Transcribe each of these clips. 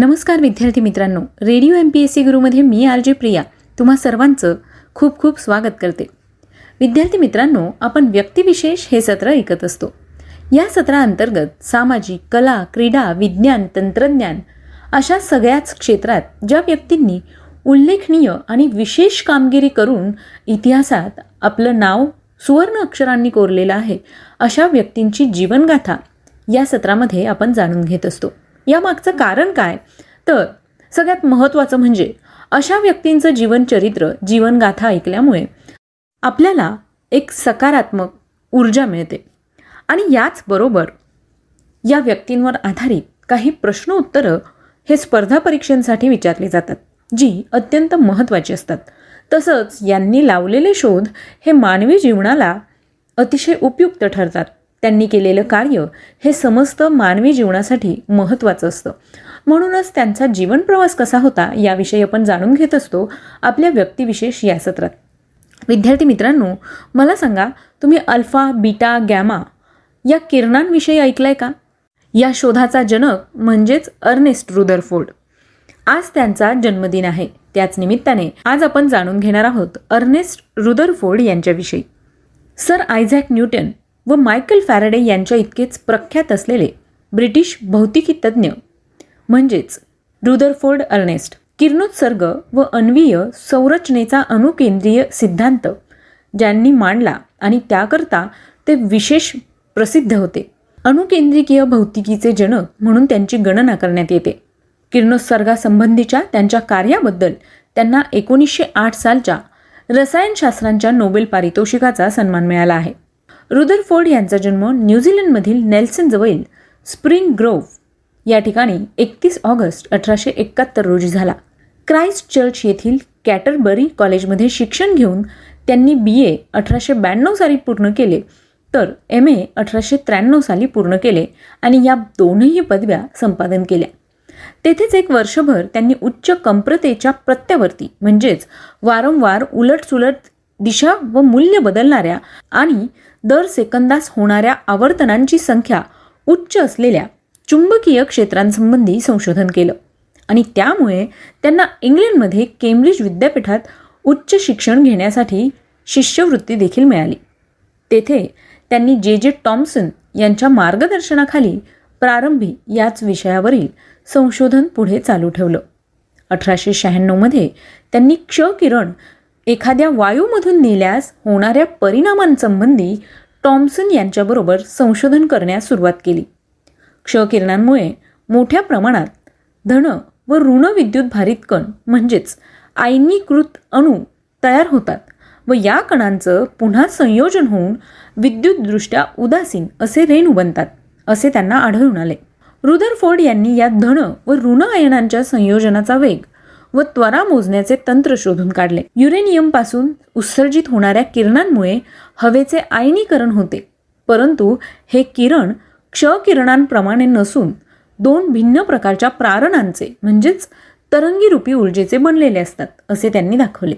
नमस्कार विद्यार्थी मित्रांनो. Radio M P S C गुरुमध्ये मी आर जे प्रिया. तुम्हा सर्वांचं खूप खूप स्वागत करते. विद्यार्थी मित्रांनो आपण व्यक्तिविशेष हे सत्र ऐकत असतो. या सत्राअंतर्गत सामाजिक कला क्रीडा विज्ञान तंत्रज्ञान अशा सगळ्याच क्षेत्रात ज्या व्यक्तींनी उल्लेखनीय आणि विशेष कामगिरी करून इतिहासात आपलं नाव सुवर्ण अक्षरांनी कोरलेलं आहे अशा व्यक्तींची जीवनगाथा या सत्रामध्ये आपण जाणून घेत असतो. यामागचं कारण काय? तर सगळ्यात महत्त्वाचं म्हणजे अशा व्यक्तींचं जीवनचरित्र जीवनगाथा ऐकल्यामुळे आपल्याला एक सकारात्मक ऊर्जा मिळते. आणि याचबरोबर या व्यक्तींवर आधारित काही प्रश्न उत्तरं हे स्पर्धा परीक्षांसाठी विचारले जातात जी अत्यंत महत्त्वाची असतात. तसंच यांनी लावलेले शोध हे मानवी जीवनाला अतिशय उपयुक्त ठरतात. त्यांनी केलेलं कार्य हे समस्त मानवी जीवनासाठी महत्त्वाचं असतं. म्हणूनच त्यांचा जीवन प्रवास कसा होता याविषयी आपण जाणून घेत असतो आपल्या व्यक्तिविशेष या सत्रात. विद्यार्थी मित्रांनो मला सांगा तुम्ही अल्फा बीटा गॅमा या किरणांविषयी ऐकलंय का? या शोधाचा जनक म्हणजेच अर्नेस्ट रुदरफोर्ड. आज त्यांचा जन्मदिन आहे. त्याच निमित्ताने आज आपण जाणून घेणार आहोत अर्नेस्ट रुदरफोर्ड यांच्याविषयी. सर आयझॅक न्यूटन व मायकल फॅराडे यांच्या इतकेच प्रख्यात असलेले ब्रिटिश भौतिकी तज्ज्ञ म्हणजेच रुदरफोर्ड अर्नेस्ट किरणोत्सर्ग व अन्वीय संरचनेचा अणुकेंद्रीय सिद्धांत ज्यांनी मांडला आणि त्याकरता ते विशेष प्रसिद्ध होते. अणुकेंद्रिकीय भौतिकीचे जनक म्हणून त्यांची गणना करण्यात येते. किरणोत्सर्गासंबंधीच्या त्यांच्या कार्याबद्दल त्यांना एकोणीसशे आठ सालच्या रसायनशास्त्रांच्या नोबेल पारितोषिकाचा सन्मान मिळाला आहे. रुदरफोर्ड यांचा जन्म न्यूझीलंडमधील नेल्सनजवळील स्प्रिंग ग्रोव्ह या ठिकाणी एकतीस ऑगस्ट अठराशे एकाहत्तर रोजी झाला. क्राईस्ट चर्च येथील कॅटरबरी कॉलेजमध्ये शिक्षण घेऊन त्यांनी बी ए अठराशे ब्याण्णव साली पूर्ण केले तर एम ए अठराशे त्र्याण्णव साली पूर्ण केले आणि या दोनही पदव्या संपादन केल्या. तेथेच एक वर्षभर त्यांनी उच्च कंप्रतेच्या प्रत्यावर्ती म्हणजेच वारंवार उलटसुलट दिशा व मूल्य बदलणाऱ्या आणि दर सेकंदास होणाऱ्या आवर्तनांची संख्या उच्च असलेल्या चुंबकीय क्षेत्रांसंबंधी संशोधन केलं. आणि त्यामुळे त्यांना इंग्लंडमध्ये केम्ब्रिज विद्यापीठात उच्च शिक्षण घेण्यासाठी शिष्यवृत्ती देखील मिळाली. तेथे त्यांनी जे. जे. टॉम्सन यांच्या मार्गदर्शनाखाली प्रारंभी याच विषयावरील संशोधन पुढे चालू ठेवलं. अठराशे शहाण्णवमध्ये त्यांनी क्ष किरण एखाद्या वायूमधून नेल्यास होणाऱ्या परिणामांसंबंधी टॉम्सन यांच्याबरोबर संशोधन करण्यास सुरुवात केली. क्षकिरणांमुळे मोठ्या प्रमाणात धन व ऋण विद्युत भारित कण म्हणजेच आयनीकृत अणू तयार होतात व या कणांचं पुन्हा संयोजन होऊन विद्युतदृष्ट्या उदासीन असे रेणू बनतात असे त्यांना आढळून आले. रुदरफोर्ड यांनी या धन व ऋण आयनांच्या संयोजनाचा वेग व त्वरा मोजण्याचे तंत्र शोधून काढले. युरेनियमपासून उत्सर्जित होणाऱ्या किरणांमुळे हवेचे आयनीकरण होते. परंतु हे किरण क्षकिरणांप्रमाणे नसून दोन भिन्न प्रकारच्या प्रारणांचे म्हणजेच तरंगीरूपी ऊर्जेचे बनलेले असतात असे त्यांनी दाखवले.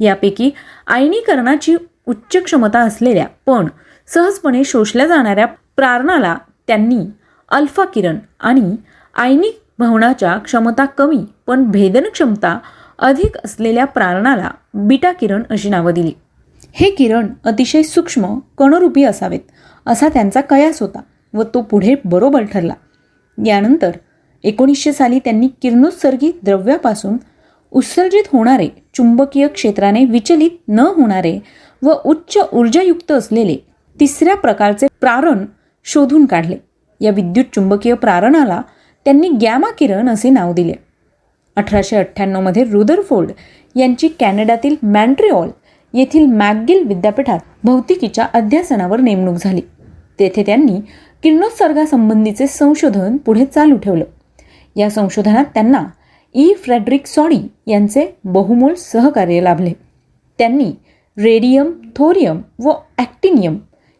यापैकी आयनीकरणाची उच्च क्षमता असलेल्या पण सहजपणे शोषल्या जाणाऱ्या प्रारणाला त्यांनी अल्फा किरण आणि आयनिक भवनाच्या क्षमता कमी पण भेदन क्षमता अधिक असलेल्या प्रारणाला बीटा किरण अशी नावं दिली. हे किरण अतिशय सूक्ष्म कणरूपी असावेत असा त्यांचा कयास होता व तो पुढे बरोबर ठरला. यानंतर एकोणीसशे साली त्यांनी किरणोत्सर्गी द्रव्यापासून उत्सर्जित होणारे चुंबकीय क्षेत्राने विचलित न होणारे व उच्च ऊर्जायुक्त असलेले तिसऱ्या प्रकारचे प्रारण शोधून काढले. या विद्युत चुंबकीय प्रारणाला त्यांनी गॅमा किरण असे नाव दिले. अठराशे अठ्ठ्याण्णवमध्ये रुदरफोर्ड यांची कॅनडातील मॅन्ट्रिऑल येथील मॅकगिल विद्यापीठात भौतिकीच्या अध्यासनावर नेमणूक झाली. तेथे त्यांनी किरणोत्सर्गासंबंधीचे संशोधन पुढे चालू ठेवलं. या संशोधनात त्यांना ई. फ्रेडरिक सॉडी यांचे बहुमोल सहकार्य लाभले. त्यांनी रेडियम थोरियम व ॲक्टिनियम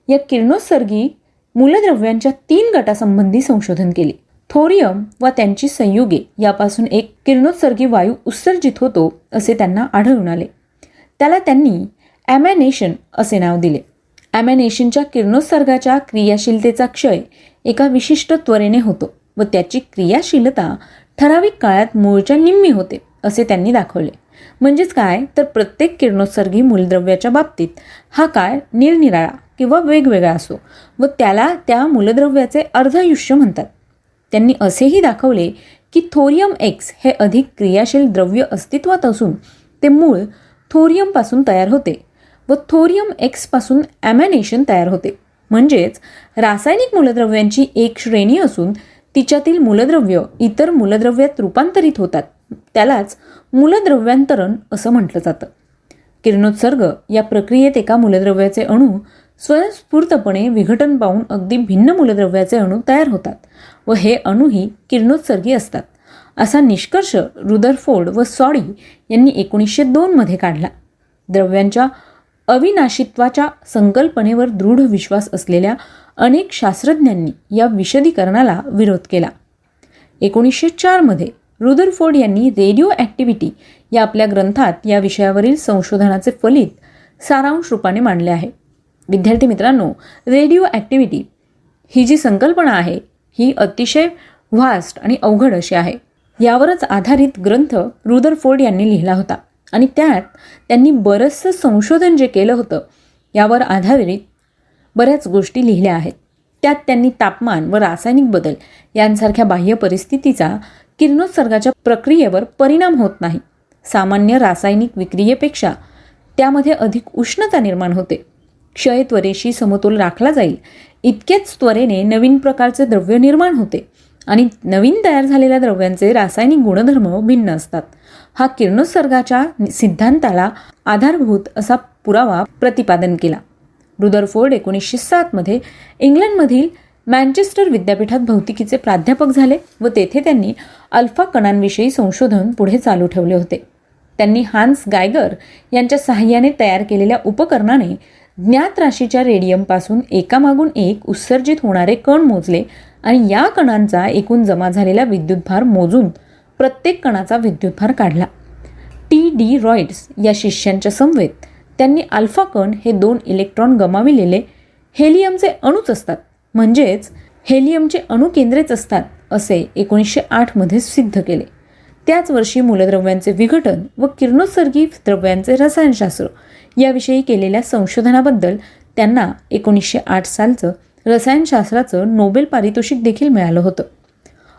या किरणोत्सर्गी मूलद्रव्यांच्या तीन गटासंबंधी संशोधन केले. थोरियम व त्यांची संयुगे यापासून एक किरणोत्सर्गी वायू उत्सर्जित होतो असे त्यांना आढळून आले. त्याला त्यांनी ॲमॅनेशन असे नाव दिले. ॲमॅनेशनच्या किरणोत्सर्गाच्या क्रियाशीलतेचा क्षय एका विशिष्ट त्वरेने होतो व त्याची क्रियाशीलता ठराविक काळात मूळच्या निम्मी होते असे त्यांनी दाखवले. म्हणजेच काय? तर प्रत्येक किरणोत्सर्गी मूलद्रव्याच्या बाबतीत हा काळ निरनिराळा किंवा वेगवेगळा असो व त्याला त्या मूलद्रव्याचे अर्धायुष्य म्हणतात. त्यांनी असेही दाखवले की थोरियम एक्स हे अधिक क्रियाशील द्रव्य अस्तित्वात असून ते मूळ थोरियमपासून तयार होते व थोरियम एक्सपासून ॲमॅनेशन तयार होते. म्हणजेच रासायनिक मूलद्रव्यांची एक श्रेणी असून तिच्यातील मूलद्रव्य इतर मूलद्रव्यात रूपांतरित होतात. त्यालाच मूलद्रव्यांतरण असं म्हटलं जातं. किरणोत्सर्ग या प्रक्रियेत एका मूलद्रव्याचे अणू स्वयंस्फूर्तपणे विघटन पाहून अगदी भिन्न मूलद्रव्याचे अणू तयार होतात व हे अणूही किरणोत्सर्गी असतात. असा निष्कर्ष रुदरफोर्ड व सॉडी यांनी एकोणीसशे दोनमध्ये काढला. द्रव्यांच्या अविनाशित्वाच्या संकल्पनेवर दृढ विश्वास असलेल्या अनेक शास्त्रज्ञांनी या विशदीकरणाला विरोध केला. एकोणीसशे चारमध्ये रुदरफोर्ड यांनी रेडिओ ॲक्टिव्हिटी या आपल्या ग्रंथात या विषयावरील संशोधनाचे फलित सारांश रूपाने मांडले आहे. विद्यार्थी मित्रांनो रेडिओ ॲक्टिव्हिटी ही जी संकल्पना आहे ही अतिशय व्हास्ट आणि अवघड अशी आहे. यावरच आधारित ग्रंथ रुदरफोर्ड यांनी लिहिला होता आणि त्यात त्यांनी बरंचसं संशोधन जे केलं होतं यावर आधारित बऱ्याच गोष्टी लिहिल्या आहेत. त्यात त्यांनी तापमान व रासायनिक बदल यांसारख्या बाह्य परिस्थितीचा किरणोत्सर्गाच्या प्रक्रियेवर परिणाम होत नाही. सामान्य रासायनिक विक्रियेपेक्षा त्यामध्ये अधिक उष्णता निर्माण होते. क्षय त्वरेशी समतोल राखला जाईल. इतकेच त्वरेने नवीन प्रकारचे द्रव्य निर्माण होते आणि नवीन तयार झालेल्या द्रव्यांचे रासायनिक गुणधर्म भिन्न असतात. हा किरणोत्सर्गाच्या सिद्धांताला आधारभूत असा पुरावा प्रतिपादन केला. रुदरफोर्ड एकोणीसशे सातमध्ये इंग्लंडमधील मँचेस्टर विद्यापीठात भौतिकीचे प्राध्यापक झाले व तेथे त्यांनी अल्फा कणांविषयी संशोधन पुढे चालू ठेवले होते. त्यांनी हान्स गायगर यांच्या सहाय्याने तयार केलेल्या उपकरणाने ज्ञात राशीच्या रेडियमपासून एकामागून एक उत्सर्जित होणारे कण मोजले आणि या कणांचा एकूण जमा झालेला विद्युतभार मोजून प्रत्येक कणाचा विद्युतभार काढला. टी डी रॉइड्स या शिष्यांच्या समवेत त्यांनी अल्फा कण हे दोन इलेक्ट्रॉन गमाविलेले हेलियमचे अणूच असतात म्हणजेच हेलियमचे अणुकेंद्रेच असतात असे एकोणीसशे आठमध्ये सिद्ध केले. त्याच वर्षी मूलद्रव्यांचे विघटन व किरणोत्सर्गी द्रव्यांचे रसायनशास्त्र याविषयी केलेल्या संशोधनाबद्दल त्यांना एकोणीसशे आठ सालचं रसायनशास्त्राचं नोबेल पारितोषिक देखील मिळालं होतं.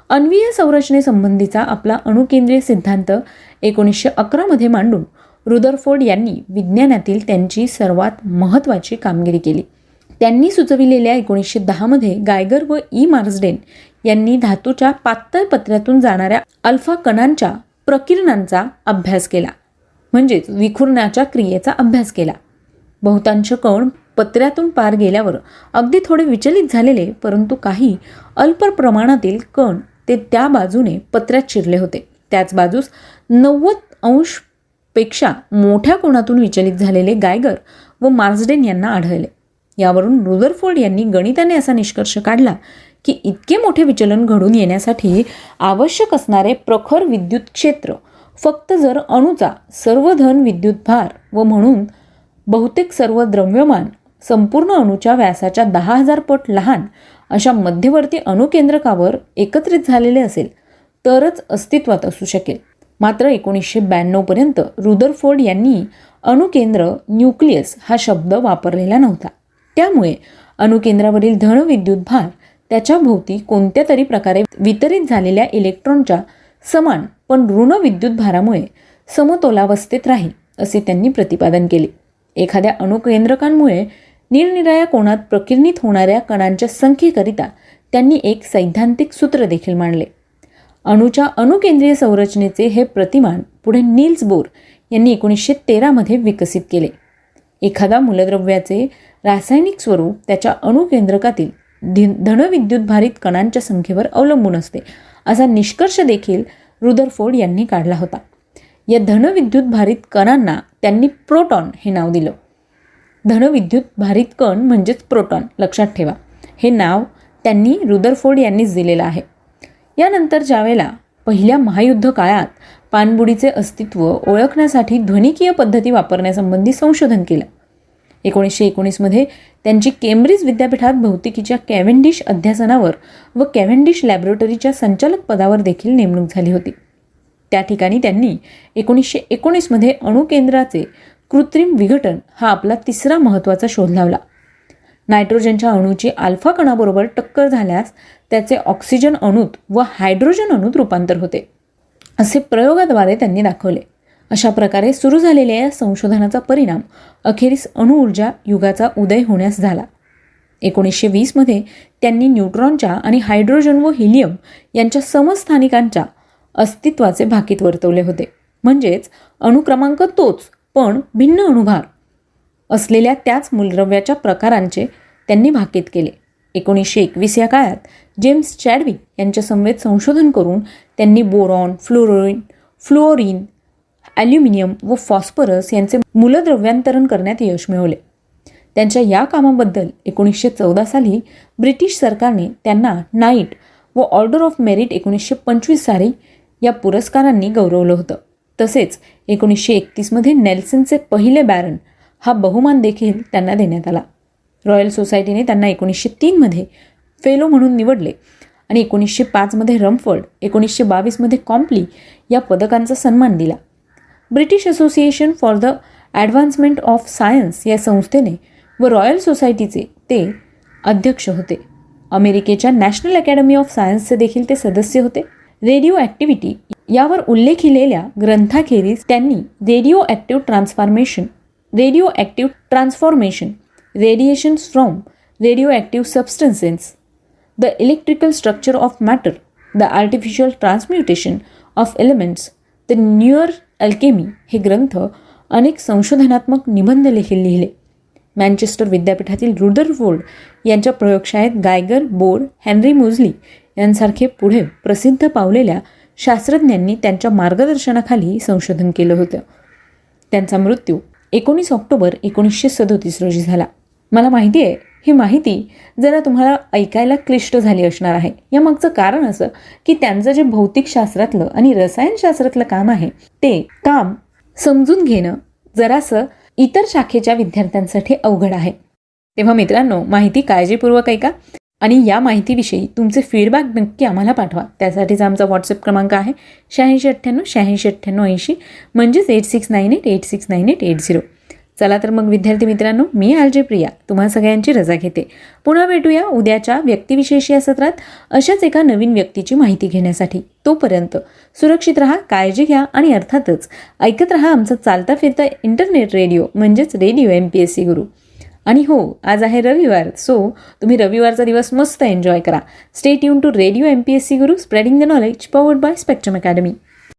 अन्वीय संरचनेसंबंधीचा आपला अणुकेंद्रीय सिद्धांत एकोणीसशे अकरामध्ये मांडून रुदरफोर्ड यांनी विज्ञानातील त्यांची सर्वात महत्त्वाची कामगिरी केली. त्यांनी सुचविलेल्या एकोणीसशे दहामध्ये गायगर व ई. मार्सडेन यांनी धातूच्या पातळ पत्र्यातून जाणाऱ्या अल्फा कणांच्या प्रकिरणांचा अभ्यास केला. म्हणजेच विखुरण्याच्या क्रियेचा अभ्यास केला. बहुतांश कण पत्र्यातून पार गेल्यावर अगदी थोडे विचलित झालेले परंतु काही अल्प प्रमाणातील कण ते त्या बाजूने पत्र्यात शिरले होते. त्याच बाजूस नव्वद अंशपेक्षा मोठ्या कोणातून विचलित झालेले गायगर व मार्सडेन यांना आढळले. यावरून रुदरफोर्ड यांनी गणिताने असा निष्कर्ष काढला की इतके मोठे विचलन घडून येण्यासाठी आवश्यक असणारे प्रखर विद्युत क्षेत्र फक्त जर अणूचा सर्व धन विद्युतभार व म्हणून बहुतेक सर्व द्रव्यमान संपूर्ण अणूच्या व्यासाच्या दहा हजार पट लहान अशा मध्यवर्ती अणुकेंद्रकावर एकत्रित झालेले असेल तरच अस्तित्वात असू शकेल. मात्र एकोणीसशे ब्याण्णवपर्यंत रुदरफोर्ड यांनी अणुकेंद्र न्यूक्लियस हा शब्द वापरलेला नव्हता. त्यामुळे अणुकेंद्रावरील धनविद्युत भार त्याच्या भोवती कोणत्या तरी प्रकारे वितरित झालेल्या इलेक्ट्रॉनच्या समान पण ऋण विद्युत भारामुळे समतोलावस्थेत राहील असे त्यांनी प्रतिपादन केले. एखाद्या अणुकेंद्रकांमुळे निरनिराळ्या कोणात प्रकिर्णित होणाऱ्या कणांच्या संख्येकरिता त्यांनी एक सैद्धांतिक सूत्र देखील मांडले. अणूच्या अणुकेंद्रीय संरचनेचे हे प्रतिमान पुढे नील्स बोर यांनी एकोणीसशे तेरामध्ये विकसित केले. एखादा मूलद्रव्याचे रासायनिक स्वरूप त्याच्या अणुकेंद्रकातील धि धनविद्युतभारित कणांच्या संख्येवर अवलंबून असते. असा निष्कर्ष देखील रुदरफोर्ड यांनी काढला होता. या धनविद्युत भारित कणांना त्यांनी प्रोटॉन हे नाव दिलं. धनविद्युत भारित कण म्हणजेच प्रोटॉन लक्षात ठेवा. हे नाव त्यांनी रुदरफोर्ड यांनीच दिलेलं आहे. यानंतर ज्यावेळेला पहिल्या महायुद्ध काळात पाणबुडीचे अस्तित्व ओळखण्यासाठी ध्वनिकीय पद्धती वापरण्यासंबंधी संशोधन केलं एकोणीसशे एकोणीसमध्ये त्यांची केम्ब्रिज विद्यापीठात भौतिकीच्या कॅव्हेंडिश अध्यासनावर व कॅव्हेंडिश लॅबोरेटरीच्या संचालक पदावर देखील नेमणूक झाली होती. त्या ठिकाणी त्यांनी एकोणीसशे एकोणीसमध्ये अणुकेंद्राचे कृत्रिम विघटन हा आपला तिसरा महत्त्वाचा शोध लावला. नायट्रोजनच्या अणूची अल्फा कणाबरोबर टक्कर झाल्यास त्याचे ऑक्सिजन अणूत व हायड्रोजन अणूत रूपांतर होते असे प्रयोगाद्वारे त्यांनी दाखवले. अशा प्रकारे सुरू झालेल्या या संशोधनाचा परिणाम अखेरीस अणुऊर्जा युगाचा उदय होण्यास झाला. एकोणीसशे वीसमध्ये त्यांनी न्यूट्रॉनच्या आणि हायड्रोजन व हिलियम यांच्या समस्थानिकांच्या अस्तित्वाचे भाकीत वर्तवले होते. म्हणजेच अणुक्रमांक तोच पण भिन्न अणुभार असलेल्या त्याच मूलद्रव्याच्या प्रकारांचे त्यांनी भाकीत केले. एकोणीसशे एकवीस या काळात जेम्स चॅडविक यांच्या समवेत संशोधन करून त्यांनी बोरॉन फ्लोरोईन फ्लोरिन ॲल्युमिनियम व फॉस्फरस यांचे मूलद्रव्यांतरण करण्यात यश मिळवले. त्यांच्या या कामाबद्दल एकोणीसशे चौदा साली ब्रिटिश सरकारने त्यांना नाईट व ऑर्डर ऑफ मेरिट एकोणीसशे पंचवीस साली या पुरस्कारांनी गौरवलं होतं. तसेच एकोणीसशे एकतीसमध्ये नेल्सनचे पहिले बॅरन हा बहुमान देखील त्यांना देण्यात आला. रॉयल सोसायटीने त्यांना एकोणीसशे तीनमध्ये फेलो म्हणून निवडले आणि एकोणीसशे पाचमध्ये रमफर्ड एकोणीसशे बावीसमध्ये कॉम्प्ली या पदकांचा सन्मान दिला. British Association for the advancement of science या संस्थेने व रॉयल सोसायटीचे ते अध्यक्ष होते. अमेरिकेच्या नॅशनल अकॅडमी ऑफ सायन्सचे देखील ते सदस्य होते. रेडिओ ॲक्टिव्हिटी यावर उल्लेखिलेल्या ग्रंथाखेरीज त्यांनी radioactive transformation radioactive transformation radiations from radioactive substances the electrical structure of matter the artificial transmutation of elements the newer alchemy हे ग्रंथ अनेक संशोधनात्मक निबंध देखील लिहिले. मँचेस्टर विद्यापीठातील रुदरफोर्ड यांच्या प्रयोगशाळेत गायगर बोर्ड हेनरी मोझली यांसारखे पुढे प्रसिद्ध पावलेल्या शास्त्रज्ञांनी त्यांच्या मार्गदर्शनाखाली संशोधन केलं होतं. त्यांचा मृत्यू एकोणीस ऑक्टोबर एकोणीसशे सदोतीस रोजी झाला. मला माहिती आहे ही माहिती जरा तुम्हाला ऐकायला क्लिष्ट झाली असणार आहे. या मागचं कारण असं की त्यांचं जे भौतिकशास्त्रातलं आणि रसायनशास्त्रातलं काम आहे ते काम समजून घेणं जरासं इतर शाखेच्या विद्यार्थ्यांसाठी अवघड आहे. तेव्हा मित्रांनो माहिती काळजीपूर्वक ऐका आणि या माहितीविषयी तुमचे फीडबॅक नक्की आम्हाला पाठवा. त्यासाठीचा आमचा व्हॉट्सअप क्रमांक आहे शहाऐंशी अठ्ठ्याण्णव शहाऐंशी अठ्ठ्याण्णव ऐंशी म्हणजेच eight six nine eight eight six nine eight eight zero चला तर मग विद्यार्थी मित्रांनो मी आलजे प्रिया तुम्हा सगळ्यांची रजा घेते. पुन्हा भेटूया उद्याच्या व्यक्तिविशेष या सत्रात अशाच एका नवीन व्यक्तीची माहिती घेण्यासाठी. तोपर्यंत सुरक्षित राहा काळजी घ्या आणि अर्थातच ऐकत राहा आमचा चालता फिरता इंटरनेट रेडिओ म्हणजेच radio M P S C Guru. आणि हो आज आहे रविवार सो तुम्ही रविवारचा दिवस मस्त एन्जॉय करा. Stay tune to radio M P S C Guru spreading the knowledge powered by Spectrum Academy